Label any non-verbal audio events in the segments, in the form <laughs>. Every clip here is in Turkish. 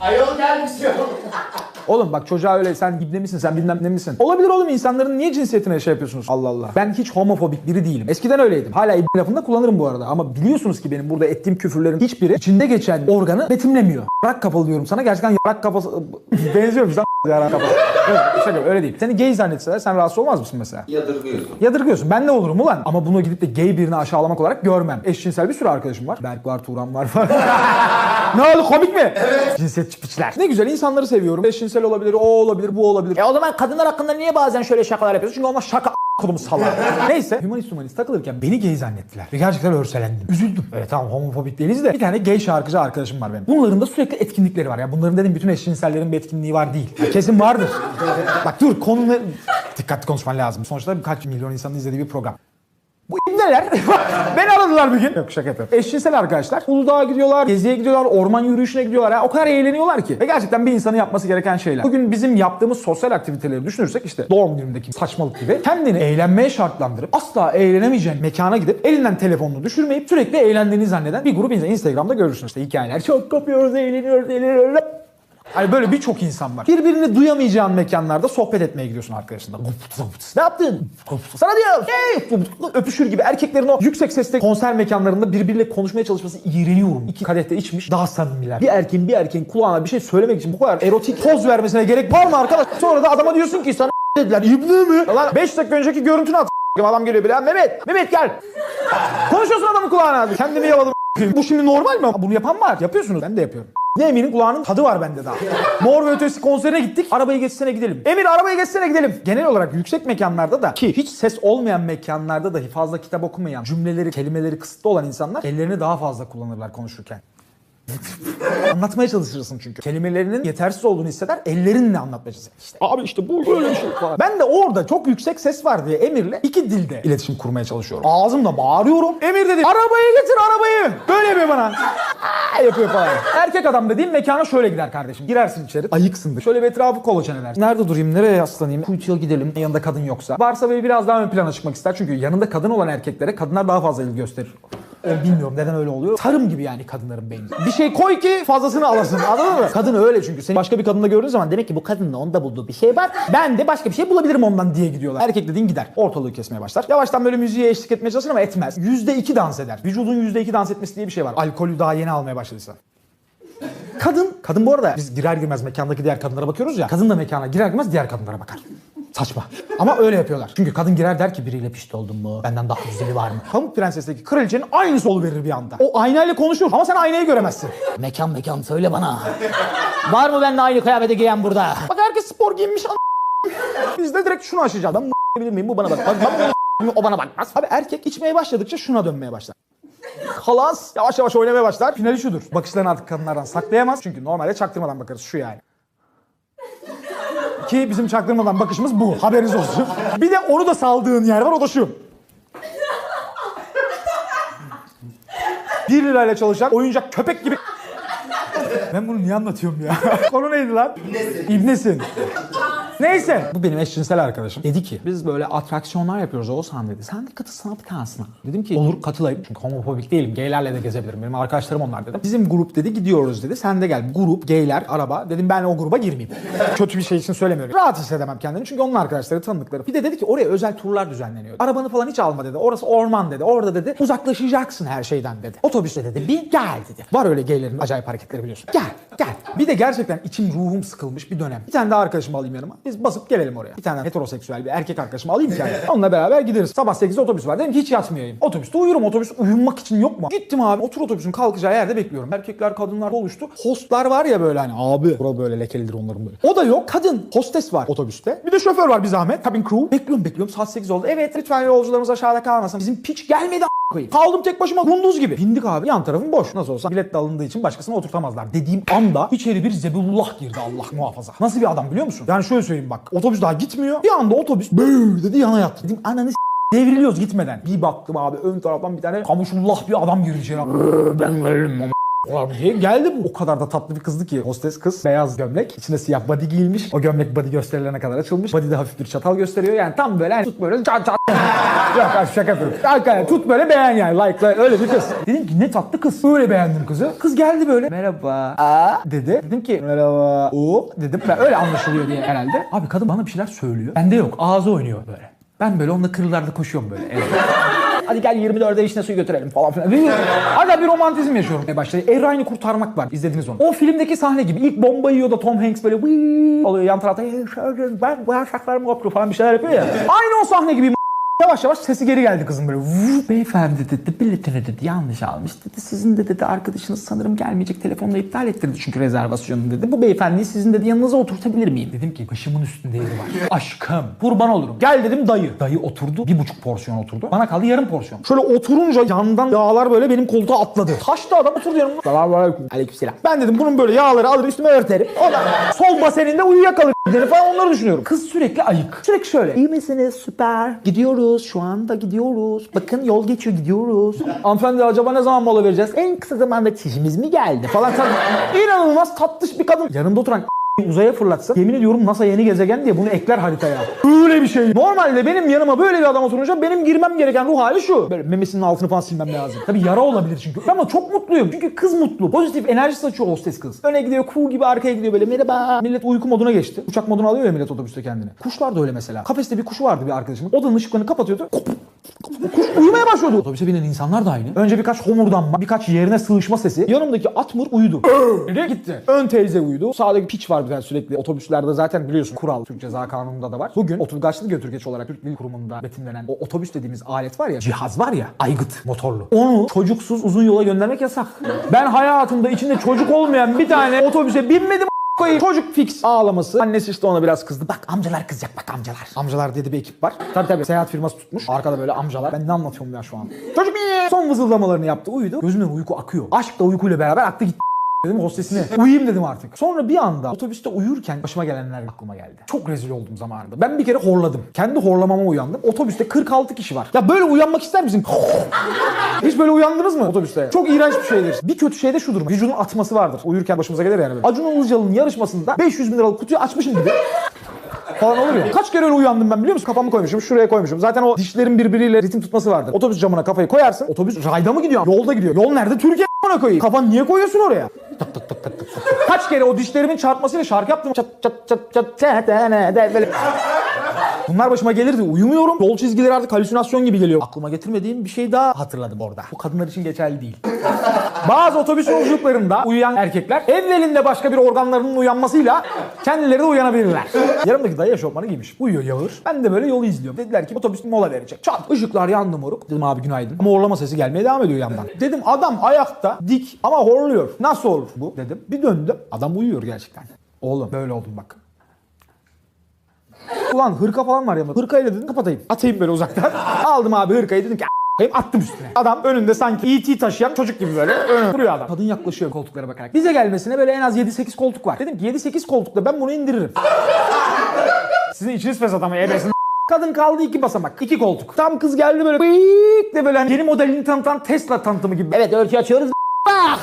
Ayol gelmiş yok. Oğlum bak çocuğa öyle sen ibne misin sen bilmem ne misin? Olabilir oğlum insanların niye cinsiyetine şey yapıyorsunuz? Allah Allah. Ben hiç homofobik biri değilim. Eskiden öyleydim. Hala ibne lafını da kullanırım bu arada. Ama biliyorsunuz ki benim burada ettiğim küfürlerin hiçbiri içinde geçen organı betimlemiyor. Rak kafalı diyorum sana. Gerçekten rak kafası... <laughs> Benziyorum sen <laughs> yarak kafalı. Evet, şaka öyle değil. Seni gay zannetseler sen rahatsız olmaz mısın mesela? Yadırgıyorsun. Yadırgıyorsun. Ben ne olurum ulan? Ama bunu gidip de gay birini aşağılamak olarak görmem. Eşcinsel bir sürü arkadaşım var. Berk var, Turan var falan. <laughs> ne oldu komik mi? Evet. Cinsiyetçi piçler. Ne güzel insanları seviyorum. Eşcinsel olabilir, o olabilir, bu olabilir. E o zaman kadınlar hakkında niye bazen şöyle şakalar yapıyorsun? Çünkü onlar şaka kodum salak. <laughs> Neyse. Humanist humanist takılırken beni gay zannettiler. Ve gerçekten örselendim. Üzüldüm. Evet tamam homofobik değiliz de bir tane gay şarkıcı arkadaşım var benim. Bunların da sürekli etkinlikleri var. Ya bunların dedim bütün eşcinsellerin bir etkinliği var değil. Ya kesin vardır. <laughs> Bak dur konunu dikkatli konuşman lazım. Sonuçta birkaç milyon insanın izlediği bir program. Bu ibneler <laughs> beni aradılar bir gün. Yok şaka yapıyorum. Eşcinsel arkadaşlar. Uludağ'a gidiyorlar, geziye gidiyorlar, orman yürüyüşüne gidiyorlar. Ya, o kadar eğleniyorlar ki. Ve gerçekten bir insanın yapması gereken şeyler. Bugün bizim yaptığımız sosyal aktiviteleri düşünürsek işte doğum günümdeki saçmalık gibi kendini eğlenmeye şartlandırıp asla eğlenemeyeceğin mekana gidip elinden telefonunu düşürmeyip sürekli eğlendiğini zanneden bir grup insan. Instagram'da görürsünüz işte hikayeler. Çok kopuyoruz, eğleniyoruz, eğleniyoruz. Hani böyle birçok insan var. Birbirini duyamayacağın mekanlarda sohbet etmeye gidiyorsun arkadaşınla. Ne yaptın? Sana diyorum. Hey! Öpüşür gibi erkeklerin o yüksek sesle konser mekanlarında birbiriyle konuşmaya çalışması iğreniyorum. İki kadehte içmiş daha samimiler. Bir erkeğin bir erkeğin kulağına bir şey söylemek için bu kadar erotik poz vermesine gerek var mı arkadaş? Sonra da adama diyorsun ki sana <laughs> dediler. İbni mi? Lan 5 dakika önceki görüntünü at. <laughs> Adam geliyor bile. Mehmet, Mehmet gel. Konuşuyorsun adamın kulağına. Kendimi yaladım. Bu şimdi normal mi? Bunu yapan var. Yapıyorsunuz. Ben de yapıyorum. Ne Emir'in kulağının tadı var bende daha. Mor ve Ötesi konserine gittik. Arabayı geçsene gidelim. Emir arabayı geçsene gidelim. Genel olarak yüksek mekanlarda da ki hiç ses olmayan mekanlarda dahi fazla kitap okumayan, cümleleri, kelimeleri kısıtlı olan insanlar ellerini daha fazla kullanırlar konuşurken. Anlatmaya çalışırsın çünkü. Kelimelerinin yetersiz olduğunu hisseder, ellerinle anlatmaya çalışırsın. İşte abi işte bu böyle bir şey falan. <laughs> Ben de orada çok yüksek ses var diye Emir'le iki dilde iletişim kurmaya çalışıyorum. Ağzımla bağırıyorum. Emir dedi arabayı getir arabayı. Böyle yapıyor bana. Aa, <laughs> yapıyor falan. Erkek adam dediğim mekana şöyle gider kardeşim. Girersin içeri. Ayıksındır. Şöyle bir etrafı kolaçan edersin. Nerede durayım? Nereye yaslanayım? Kuytuya gidelim. Yanında kadın yoksa. Varsa böyle biraz daha ön plana çıkmak ister. Çünkü yanında kadın olan erkeklere kadınlar daha fazla ilgi gösterir. Bilmiyorum neden öyle oluyor. Tarım gibi yani kadınların beyni. Bir şey koy ki fazlasını alasın. Anladın mı? Kadın öyle çünkü. Seni başka bir kadında gördüğün zaman demek ki bu kadının onda bulduğu bir şey var. Ben de başka bir şey bulabilirim ondan diye gidiyorlar. Erkek dediğin gider. Ortalığı kesmeye başlar. Yavaştan böyle müziğe eşlik etmeye çalışır ama etmez. Yüzde iki dans eder. Vücudun yüzde iki dans etmesi diye bir şey var. Alkolü daha yeni almaya başladıysa. Kadın, kadın bu arada biz girer girmez mekandaki diğer kadınlara bakıyoruz ya. Kadın da mekana girer girmez diğer kadınlara bakar. Saçma. Ama öyle yapıyorlar. Çünkü kadın girer der ki biriyle pişti oldun mu? Benden daha güzeli var mı? Pamuk Prenses'teki kraliçenin aynısı verir bir anda. O aynayla konuşur ama sen aynayı göremezsin. mekan mekan söyle bana. var mı benimle aynı kıyafete giyen burada? Bak herkes spor giyinmiş. an- Biz de direkt şunu aşacağız. Ben bilir miyim? Bu bana bak. Ben bunu o bana bakmaz. Abi erkek içmeye başladıkça şuna dönmeye başlar. Kalas yavaş yavaş oynamaya başlar. Finali şudur. Bakışlarını artık kadınlardan saklayamaz. Çünkü normalde çaktırmadan bakarız. Şu yani. Ki bizim çaktırmadan bakışımız bu. Haberiniz olsun. Bir de onu da saldığın yer var. O da şu. 1 lirayla çalışan oyuncak köpek gibi ben bunu niye anlatıyorum ya? Konu neydi lan? İbnesin. İbnesin. Neyse. Bu benim eşcinsel arkadaşım. Dedi ki biz böyle atraksiyonlar yapıyoruz Oğuzhan dedi. Sen de katılsana bir tanesine. Dedim ki olur katılayım. Çünkü homofobik değilim. Gaylerle de gezebilirim. Benim arkadaşlarım onlar dedim. Bizim grup dedi gidiyoruz dedi. Sen de gel. Grup, gayler, araba. Dedim ben o gruba girmeyeyim. <laughs> Kötü bir şey için söylemiyorum. Rahat hissedemem kendimi. Çünkü onun arkadaşları tanıdıkları. Bir de dedi ki oraya özel turlar düzenleniyor. Arabanı falan hiç alma dedi. Orası orman dedi. Orada dedi uzaklaşacaksın her şeyden dedi. Otobüste dedi bir gel dedi. Var öyle gaylerin acayip hareketleri biliyorsun. Gel gel. Bir de gerçekten içim ruhum sıkılmış bir dönem. Bir tane daha arkadaşımı alayım yanıma. Biz basıp gelelim oraya. Bir tane heteroseksüel bir erkek arkadaşımı alayım yani. <laughs> Onunla beraber gideriz. Sabah 8'de otobüs var. Dedim ki hiç yatmayayım. Otobüste uyurum. Otobüs uyumak için yok mu? Gittim abi. Otur otobüsün kalkacağı yerde bekliyorum. Erkekler kadınlar oluştu. Hostlar var ya böyle hani abi. Bura böyle lekelidir onların böyle. O da yok. Kadın. Hostes var otobüste. Bir de şoför var bir zahmet. Cabin crew. Bekliyorum bekliyorum. Saat 8 oldu. Evet lütfen yolcularımız aşağıda kalmasın. Bizim piç gelmedi koyayım. Kaldım tek başıma kunduz gibi. Bindik abi. Yan tarafım boş. Nasıl olsa bilet de alındığı için başkasını oturtamazlar. Dediğim anda içeri bir zebullah girdi Allah muhafaza. Nasıl bir adam biliyor musun? Yani şöyle söyleyeyim bak. Otobüs daha gitmiyor. Bir anda otobüs böyle dedi yana yattı. Dedim ananı Devriliyoruz gitmeden. Bir baktım abi ön taraftan bir tane kamuşullah bir adam girdi içeri. Ben veririm Ulan diye geldi bu. O kadar da tatlı bir kızdı ki. Hostes kız beyaz gömlek. içine siyah body giyilmiş. O gömlek body gösterilene kadar açılmış. Body de hafif bir çatal gösteriyor. Yani tam böyle hani tut böyle çat çat. <laughs> Yok abi şaka yapıyorum. Hakikaten tut böyle beğen yani. Like, like öyle bir kız. Dedim ki ne tatlı kız. Öyle beğendim kızı. Kız geldi böyle. Merhaba. Aa dedi. Dedim ki merhaba. O dedim. Ben öyle anlaşılıyor diye herhalde. Abi kadın bana bir şeyler söylüyor. Bende yok. Ağzı oynuyor böyle. Ben böyle onunla kırlarda koşuyorum böyle. Evet. Hadi gel 24'e işine suyu götürelim falan filan. Hala bir romantizm yaşıyorum. E başta Erayn'ı kurtarmak var. İzlediniz onu. O filmdeki sahne gibi. İlk bomba yiyor da Tom Hanks böyle oluyor yan tarafta. "Hey, şöyle, Ben bu şaklarımı koptu falan bir şeyler yapıyor ya. Aynı o sahne gibi Yavaş yavaş sesi geri geldi kızın böyle. Vuv. Beyefendi dedi biletini dedi yanlış almış dedi. Sizin de dedi arkadaşınız sanırım gelmeyecek telefonla iptal ettirdi çünkü rezervasyonu dedi. Bu beyefendiyi sizin dedi yanınıza oturtabilir miyim? Dedim ki başımın üstünde yeri var. <laughs> Aşkım kurban olurum. Gel dedim dayı. Dayı oturdu bir buçuk porsiyon oturdu. Bana kaldı yarım porsiyon. Şöyle oturunca yandan yağlar böyle benim koltuğa atladı. Taştı adam oturdu yanımda. Selamünaleyküm. Aleykümselam. Ben dedim bunun böyle yağları alır üstüme örterim. O da sol baseninde uyuyakalır. Falan onları düşünüyorum. Kız sürekli ayık. Sürekli şöyle. İyi misiniz? Süper. Gidiyoruz. Şu anda gidiyoruz. Bakın yol geçiyor gidiyoruz. Hanımefendi acaba ne zaman mola vereceğiz? En kısa zamanda çişimiz mi geldi? Falan tabii. İnanılmaz tatlış bir kadın. Yanımda oturan uzaya fırlatsa yemin ediyorum NASA yeni gezegen diye bunu ekler haritaya. Öyle bir şey. Normalde benim yanıma böyle bir adam oturunca benim girmem gereken ruh hali şu. Böyle memesinin altını falan silmem lazım. Tabii yara olabilir çünkü. Ama çok mutluyum. Çünkü kız mutlu. Pozitif enerji saçıyor hostes kız. Öne gidiyor kuğu gibi arkaya gidiyor böyle merhaba. Millet uyku moduna geçti. Uçak moduna alıyor ya millet otobüste kendini. Kuşlar da öyle mesela. Kafeste bir kuşu vardı bir arkadaşımın. Odanın ışıklarını kapatıyordu. Kuş uyumaya başladı. Otobüse binen insanlar da aynı. Önce birkaç homurdanma, birkaç yerine sığışma sesi. Yanımdaki atmur uyudu. Nereye gitti? Ön teyze uyudu. Sağdaki piç var bir tane sürekli. Otobüslerde zaten biliyorsun kural Türk Ceza Kanunu'nda da var. Bugün oturgaçlı götürgeç olarak Türk Dil Kurumu'nda betimlenen o otobüs dediğimiz alet var ya, cihaz var ya, aygıt motorlu. Onu çocuksuz uzun yola göndermek yasak. Ben hayatımda içinde çocuk olmayan bir tane otobüse binmedim koyayım. Çocuk fix ağlaması. Annesi işte ona biraz kızdı. Bak amcalar kızacak bak amcalar. Amcalar dedi bir ekip var. Tabii tabii seyahat firması tutmuş. Arkada böyle amcalar. Ben ne anlatıyorum ya şu an. Çocuk iyi. Son vızıldamalarını yaptı uyudu. Gözümden uyku akıyor. Aşk da uykuyla beraber aktı gitti. Dedim hostesine uyuyayım dedim artık. Sonra bir anda otobüste uyurken başıma gelenler aklıma geldi. Çok rezil oldum zamanında. Ben bir kere horladım. Kendi horlamama uyandım. Otobüste 46 kişi var. Ya böyle uyanmak ister misin? <laughs> Hiç böyle uyandınız mı otobüste? Çok iğrenç bir şeydir. Bir kötü şey de şudur. Vücudun atması vardır. Uyurken başımıza gelir yani böyle. Acun Ilıcalı'nın yarışmasında 500 bin liralık kutuyu açmışım gibi. <laughs> falan olur ya. Kaç kere öyle uyandım ben biliyor musun? Kafamı koymuşum, şuraya koymuşum. Zaten o dişlerin birbiriyle ritim tutması vardır. Otobüs camına kafayı koyarsın. Otobüs rayda mı gidiyor? Yolda gidiyor. Yol nerede? Türkiye koyayım. Kafan niye koyuyorsun oraya? Kaç kere o dişlerimin çarpmasıyla şarkı yaptım. Çat çat çat çat çat böyle. Bunlar başıma gelirdi. Uyumuyorum. Yol çizgileri artık halüsinasyon gibi geliyor. Aklıma getirmediğim bir şey daha hatırladım orada. Bu kadınlar için geçerli değil. Bazı otobüs yolculuklarında uyuyan erkekler evvelinde başka bir organlarının uyanmasıyla kendileri de uyanabilirler. Yanımdaki dayı eşofmanı giymiş. Uyuyor Yağır. Ben de böyle yolu izliyorum. Dediler ki otobüs mola verecek. Çat. Işıklar yandı moruk. Dedim abi günaydın. Ama horlama sesi gelmeye devam ediyor yandan. Dedim adam ayakta dik ama horluyor. Nasıl olur bu dedim. Bir döndüm. Adam uyuyor gerçekten. Oğlum böyle oldum bak. Ulan hırka falan var yanımda. Hırkayla dedim kapatayım. Atayım böyle uzaktan. <laughs> Aldım abi hırkayı dedim ki a**ayım, attım üstüne. Adam önünde sanki E.T. taşıyan çocuk gibi böyle önüne duruyor adam. Kadın yaklaşıyor koltuklara bakarak. Bize gelmesine böyle en az 7-8 koltuk var. Dedim ki 7-8 koltukta ben bunu indiririm. <laughs> Sizin içiniz fesat ama ebesin. Kadın kaldı iki basamak. iki koltuk. Tam kız geldi böyle bıyık de böyle hani yeni modelini tanıtan Tesla tanıtımı gibi. Evet örtü açıyoruz. Bak!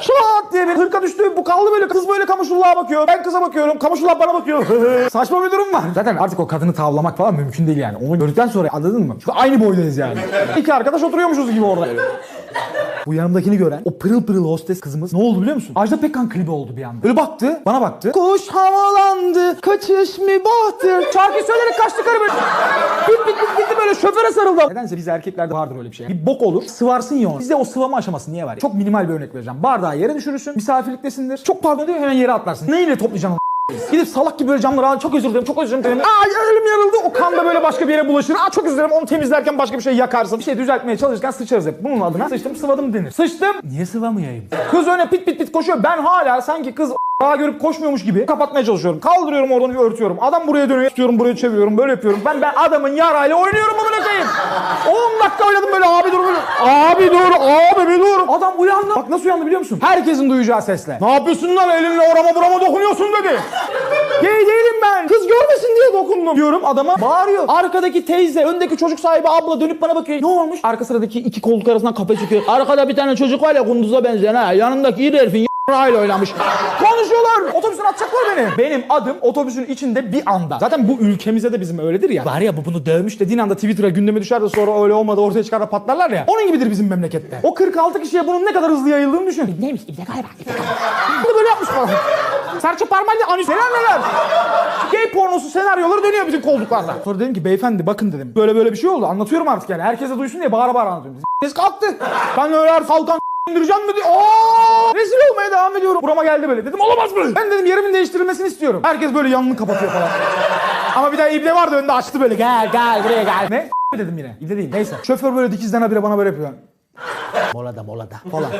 Şuat diye bir hırka düştü. Bu kaldı böyle. Kız böyle kamışulluğa bakıyor. Ben kıza bakıyorum. Kamışullah bana bakıyor. <laughs> Saçma bir durum var. Zaten artık o kadını tavlamak falan mümkün değil yani. Onu gördükten sonra anladın mı? Çünkü aynı boydayız yani. İki arkadaş oturuyormuşuz gibi orada. <laughs> Bu yanımdakini gören o pırıl pırıl hostes kızımız ne oldu biliyor musun? Ajda Pekkan klibi oldu bir anda. Böyle baktı, bana baktı. Kuş havalandı, kaçış mı bahtır. Şarkı söyleyerek kaçtı karı böyle. Bit bit bit gitti böyle şoföre sarıldı. Nedense biz erkeklerde vardır öyle bir şey. Bir bok olur, sıvarsın ya onu. Bizde o sıvama aşaması niye var? Çok minimal bir örnek vereceğim. Bardağı yere düşürürsün, misafirliktesindir. Çok pardon diyor hemen yere atlarsın. Neyle toplayacaksın Gidip salak gibi böyle camları al çok özür dilerim çok özür dilerim. Aa elim yarıldı o kan da böyle <laughs> başka bir yere bulaşır. Aa çok özür dilerim onu temizlerken başka bir şey yakarsın. Bir şey düzeltmeye çalışırken sıçarız hep. Bunun adına sıçtım sıvadım denir. Sıçtım. Niye sıvamayayım? Kız öne pit pit pit koşuyor. Ben hala sanki kız daha görüp koşmuyormuş gibi kapatmaya çalışıyorum. Kaldırıyorum oradan örtüyorum. Adam buraya dönüyor. Tutuyorum buraya çeviriyorum. Böyle yapıyorum. Ben ben adamın yarayla oynuyorum bunu koyayım. 10 dakika oynadım böyle abi dur böyle. Abi dur abi bir dur. Adam uyandı. Bak nasıl uyandı biliyor musun? Herkesin duyacağı sesle. Ne yapıyorsun lan elinle orama burama dokunuyorsun dedi. Gay değilim ben. Kız görmesin diye dokundum diyorum adama. Bağırıyor. Arkadaki teyze, öndeki çocuk sahibi abla dönüp bana bakıyor. Ne olmuş? Arka sıradaki iki koltuk arasından kafa çıkıyor. Arkada bir tane çocuk var ya kunduza benzeyen ha. Yanındaki iyi herifin Rayla oynamış. Konuşuyorlar. Otobüsün atacaklar beni. Benim adım otobüsün içinde bir anda. Zaten bu ülkemizde de bizim öyledir ya. Var ya bu bunu dövmüş dediğin anda Twitter'a gündeme düşer de sonra öyle olmadı ortaya çıkar da patlarlar ya. Onun gibidir bizim memlekette. O 46 kişiye bunun ne kadar hızlı yayıldığını düşün. Neymiş? İbne galiba. Bunu böyle yapmış falan. Serçe parmağıyla anüs neler neler. Gay pornosu senaryoları dönüyor bütün koltuklarda. Sonra dedim ki beyefendi bakın dedim. Böyle böyle bir şey oldu. Anlatıyorum artık yani. Herkese duysun diye bağıra bağıra anlatıyorum. Ses kalktı. Ben öyle her kalkan indireceğim diye. Aa! Rezil olmaya devam ediyorum. Burama geldi böyle. Dedim olamaz mı? Ben dedim yerimin değiştirilmesini istiyorum. Herkes böyle yanını kapatıyor falan. <laughs> Ama bir daha ibne vardı önde açtı böyle. Gel gel buraya gel. Ne? <laughs> dedim yine. İbne değil. Neyse. Şoför böyle dikizden habire bana böyle yapıyor. Molada molada <laughs> falan.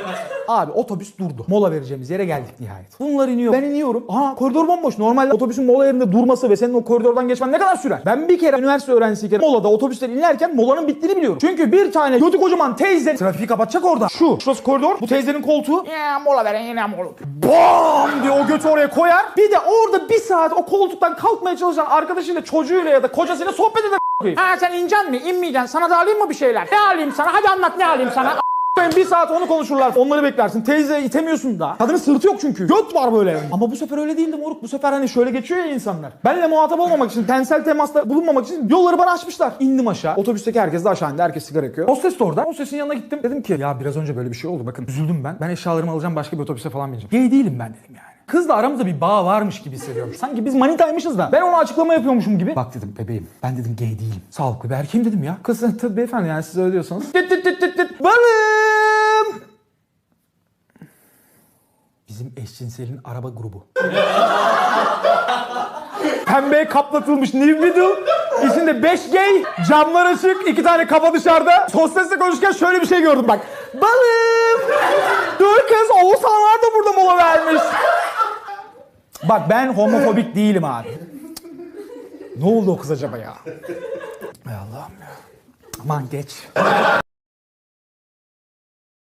Abi otobüs durdu. Mola vereceğimiz yere geldik nihayet. Bunlar iniyor. Ben iniyorum. Aha koridor bomboş. Normalde otobüsün mola yerinde durması ve senin o koridordan geçmen ne kadar sürer? Ben bir kere üniversite öğrencisiyken molada otobüsten inerken molanın bittiğini biliyorum. Çünkü bir tane götü kocaman teyze trafiği kapatacak orada. Şu. Şurası koridor. Bu teyzenin koltuğu. Ya mola veren yine mola. Bam diye o götü oraya koyar. Bir de orada bir saat o koltuktan kalkmaya çalışan arkadaşıyla çocuğuyla ya da kocasıyla sohbet eder. Ha sen ineceksin mi? İnmeyeceksin. Sana da alayım mı bir şeyler? Ne alayım sana? Hadi anlat ne alayım sana? Ben bir saat onu konuşurlar. Onları beklersin. Teyze itemiyorsun da. Kadının sırtı yok çünkü. Göt var böyle. Ama bu sefer öyle değildi moruk. Bu sefer hani şöyle geçiyor ya insanlar. Benle muhatap olmamak için, tensel temasta bulunmamak için yolları bana açmışlar. İndim aşağı. Otobüsteki herkes de aşağı indi. Herkes sigara yakıyor. Hostes de orada. Hostesin yanına gittim. Dedim ki ya biraz önce böyle bir şey oldu. Bakın üzüldüm ben. Ben eşyalarımı alacağım başka bir otobüse falan bineceğim. Gay değilim ben dedim yani. Kızla aramızda bir bağ varmış gibi hissediyorum. Sanki biz manitaymışız da. Ben ona açıklama yapıyormuşum gibi. Bak dedim bebeğim ben dedim gay değilim. Sağlıklı bir erkeğim dedim ya. Kız tabii beyefendi yani siz öyle diyorsanız. Tıt tıt tıt tıt tıt. Balım. Bizim eşcinselin araba grubu. <laughs> Pembeye kaplatılmış New Middle. İçinde 5 gay, camlar açık, iki tane kafa dışarıda. Hostesle konuşurken şöyle bir şey gördüm bak. Balım! Dur kız, Oğuzhanlar da burada mola vermiş. Bak ben homofobik değilim abi. Ne oldu o kız acaba ya? Ay Allah'ım ya. Aman geç.